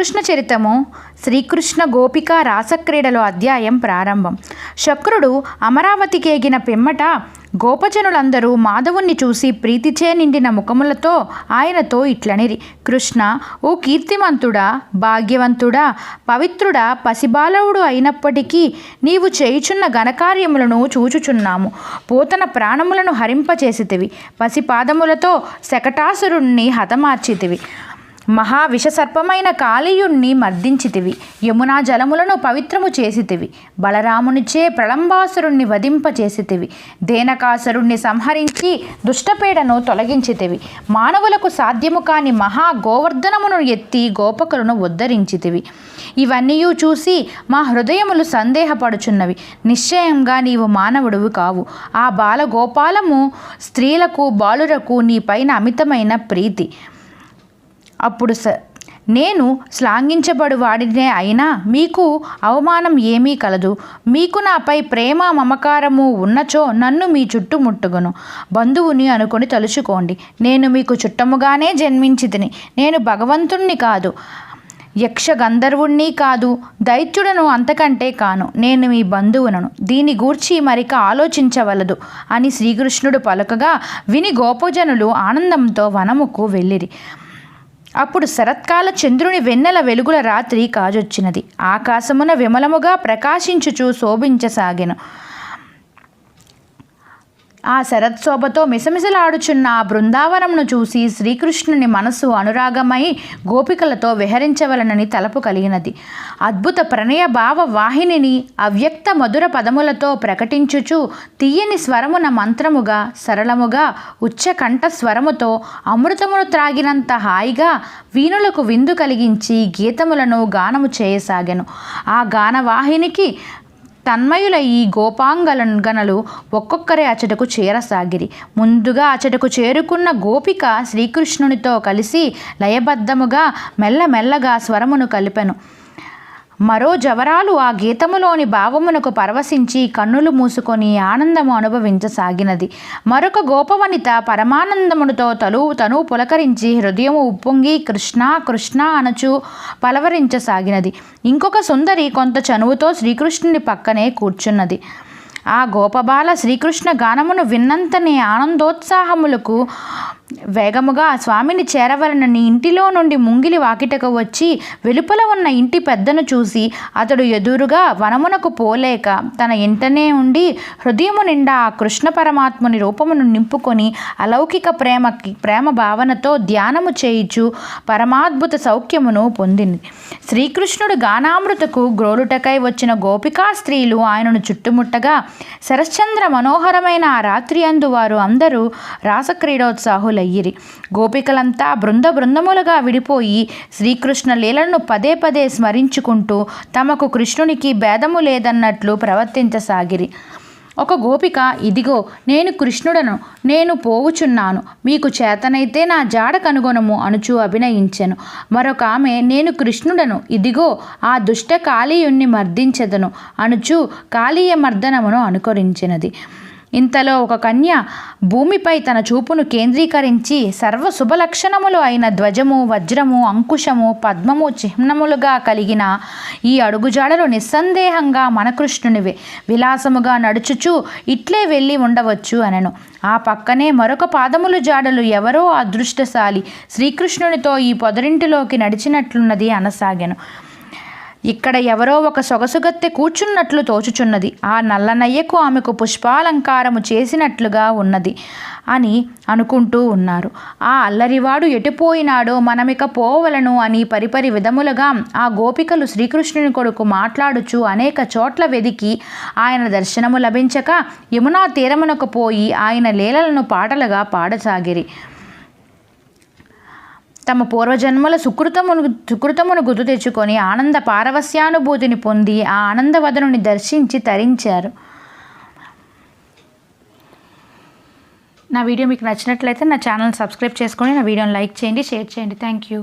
శ్రీకృష్ణ చరితము శ్రీకృష్ణ గోపిక రాసక్రీడలో అధ్యాయం ప్రారంభం. శక్రుడు అమరావతికేగిన పిమ్మట గోపజనులందరూ మాధవుణ్ణి చూసి ప్రీతిచే నిండిన ముఖములతో ఆయనతో ఇట్లనిరి. కృష్ణ ఓ కీర్తిమంతుడా భాగ్యవంతుడా పవిత్రుడా పసిబాలవుడు అయినప్పటికీ నీవు చేయుచున్న ఘనకార్యములను చూచుచున్నాము. పోతన ప్రాణములను హరింపచేసితివి. పసిపాదములతో శకటాసురుణ్ణి హతమార్చితివి. మహా విషసర్పమైన కాళీయుణ్ణి మర్దించితివి. యమునా జలములను పవిత్రము చేసితివి. బలరామునిచే ప్రళంబాసురుణ్ణి వధింపచేసితివి. దేనకాసురుణ్ణి సంహరించి దుష్టపీడను తొలగించితివి. మానవులకు సాధ్యము కాని మహా గోవర్ధనమును ఎత్తి గోపకులను ఉద్ధరించితివి. ఇవన్నీ చూసి మా హృదయములు సందేహపడుచున్నవి. నిశ్చయంగా నీవు మానవుడువు కావు. ఆ బాలగోపాలము స్త్రీలకు బాలురకు నీపైన అమితమైన ప్రీతి. అప్పుడు స నేను శ్లాఘించబడు వాడినే అయినా మీకు అవమానం ఏమీ కలదు. మీకు నాపై ప్రేమ మమకారము ఉన్నచో నన్ను మీ చుట్టుముట్టుగును బంధువుని అనుకొని తలుచుకోండి. నేను మీకు చుట్టముగానే జన్మించితిని. నేను భగవంతుణ్ణి కాదు యక్ష గంధర్వుణ్ణి కాదు దైత్యుడను అంతకంటే కాను. నేను మీ బంధువునను. దీని గూర్చి మరిక ఆలోచించవలదు అని శ్రీకృష్ణుడు పలుకగా విని గోపజనులు ఆనందంతో వనముకు వెళ్ళిరి. అప్పుడు శరత్కాల చంద్రుని వెన్నెల వెలుగుల రాత్రి కాజొచ్చినది. ఆకాశమున విమలముగా ప్రకాశించుచు శోభించసాగెను. ఆ శరత్శోభతో మిసమిసలాడుచున్న ఆ బృందావనంను చూసి శ్రీకృష్ణుని మనస్సు అనురాగమై గోపికలతో విహరించవలనని తలపు కలిగినది. అద్భుత ప్రణయ భావ వాహినిని అవ్యక్త మధుర పదములతో ప్రకటించుచు తీయని స్వరమున మంత్రముగా సరళముగా ఉచ్చకంఠ స్వరముతో అమృతమును త్రాగినంత హాయిగా వీణులకు విందు కలిగించి గీతములను గానము చేయసాగెను. ఆ గానవాహినికి తన్మయుల ఈ గోపాంగలను గణలు ఒక్కొక్కరే అచటకు చేరసాగిరి. ముందుగా అచటకు చేరుకున్న గోపిక శ్రీకృష్ణునితో కలిసి లయబద్ధముగా మెల్లమెల్లగా స్వరమును కలిపెను. మరో జవరాలు ఆ గీతములోని భావమునకు పరవశించి కన్నులు మూసుకొని ఆనందము అనుభవించసాగినది. మరొక గోపవనిత పరమానందమునితో తలు తను పులకరించి హృదయము ఉప్పొంగి కృష్ణ కృష్ణ అనుచు పలవరించసాగినది. ఇంకొక సుందరి కొంత చనువుతో శ్రీకృష్ణుని పక్కనే కూర్చున్నది. ఆ గోపబాల శ్రీకృష్ణ గానమును విన్నంతనే ఆనందోత్సాహములకు వేగముగా స్వామిని చేరవలనని ఇంటిలో నుండి ముంగిలి వాకిటకు వచ్చి వెలుపల ఉన్న ఇంటి పెద్దను చూసి అతడు ఎదురుగా వనమునకు పోలేక తన ఇంటనే ఉండి హృదయము నిండా ఆ కృష్ణ పరమాత్ముని రూపమును నింపుకొని అలౌకిక ప్రేమకి ప్రేమ భావనతో ధ్యానము చేయిచు పరమాద్భుత సౌఖ్యమును పొందింది. శ్రీకృష్ణుడు గానామృతకు గ్రోలుటకై వచ్చిన గోపికా స్త్రీలు ఆయనను చుట్టుముట్టగా శరశ్చంద్ర మనోహరమైన ఆ రాత్రి అందు వారు అందరూ రాసక్రీడోత్సాహులయ్యిరి గోపికలంతా బృంద బృందములుగా విడిపోయి శ్రీకృష్ణ లీలను పదే పదే స్మరించుకుంటూ తమకు కృష్ణునికి భేదము లేదన్నట్లు ప్రవర్తించసాగిరి. ఒక గోపిక ఇదిగో నేను కృష్ణుడను నేను పోవుచున్నాను మీకు చేతనైతే నా జాడ కనుగొనము అనుచు అభినయించెను. మరొక ఆమె నేను కృష్ణుడను ఇదిగో ఆ దుష్ట కాళీయుణ్ణి మర్దించెదను అనుచు కాళీయ మర్దనమును అనుకరించినది. ఇంతలో ఒక కన్య భూమిపై తన చూపును కేంద్రీకరించి సర్వ శుభలక్షణములు అయిన ధ్వజము వజ్రము అంకుశము పద్మము చిహ్నములుగా కలిగిన ఈ అడుగుజాడలు నిస్సందేహంగా మన కృష్ణునివే విలాసముగా నడుచుచు ఇట్లే వెళ్ళి ఉండవచ్చు అనను. ఆ పక్కనే మరొక పాదములు జాడలు ఎవరో అదృష్టశాలి శ్రీకృష్ణునితో ఈ పొదరింటిలోకి నడిచినట్లున్నది అనసాగాను. ఇక్కడ ఎవరో ఒక సొగసుగత్తె కూర్చున్నట్లు తోచుచున్నది. ఆ నల్లనయ్యకు ఆమెకు పుష్పాలంకారము చేసినట్లుగా ఉన్నది అని అనుకుంటూ ఉన్నారు. ఆ అల్లరివాడు ఎటుపోయినాడో మనమిక పోవలను అని పరిపరి విధములుగా ఆ గోపికలు శ్రీకృష్ణుని కొడుకు మాట్లాడుచు అనేక చోట్ల వెదికి ఆయన దర్శనము లభించక యమునా తీరమునకు పోయి ఆయన లీలలను పాటలుగా పాడసాగిరి. తమ పూర్వజన్మల సుకృతమును సుకృతమును గుర్తు తెచ్చుకొని ఆనంద పారవస్యానుభూతిని పొంది ఆ ఆనందవదనుని దర్శించి తరించారు. నా వీడియో మీకు నచ్చినట్లయితే నా ఛానల్ సబ్స్క్రైబ్ చేసుకొని నా వీడియోని లైక్ చేయండి షేర్ చేయండి. Thank you